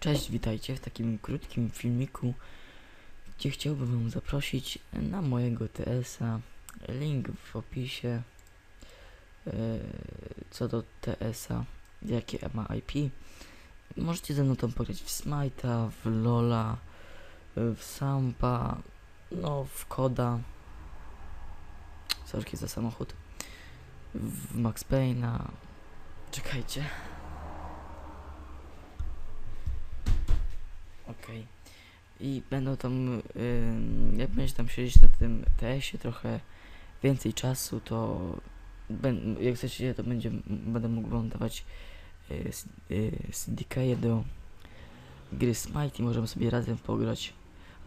Cześć, witajcie w takim krótkim filmiku, gdzie chciałbym wam zaprosić na mojego TS-a. Link w opisie. E, Co do TS-a, jakie ma IP. Możecie ze mną tam pograć w Smite'a, w Lola, w Sampa, no w Koda. Sorki za samochód. W Max Payne'a. Czekajcie. Okej. I będą tam, ym, jak będziecie tam siedzieć na tym TS-ie trochę więcej czasu, to ben, jak chcecie, to będzie, będę mógł wam dawać y, s- y, syndikaje do gry Smite i możemy sobie razem pograć.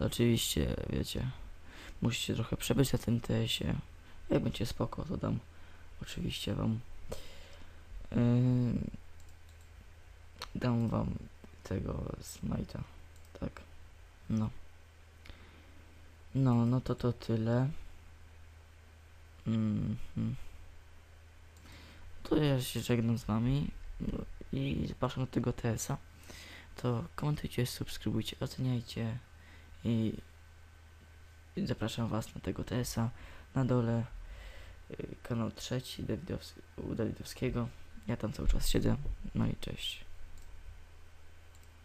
Ale oczywiście, wiecie, musicie trochę przebyć na tym TS-ie. Jak będzie spoko, to dam oczywiście wam ym, dam wam tego Smite'a. Tak. No. No, no to to tyle. Mhm. To ja się żegnam z wami no i zapraszam do tego TS-a. To komentujcie, subskrybujcie, oceniajcie i i zapraszam was na tego TS-a. Na dole y, kanał trzeci Dawidowski, u Dawidowskiego. Ja tam cały czas siedzę. No i cześć.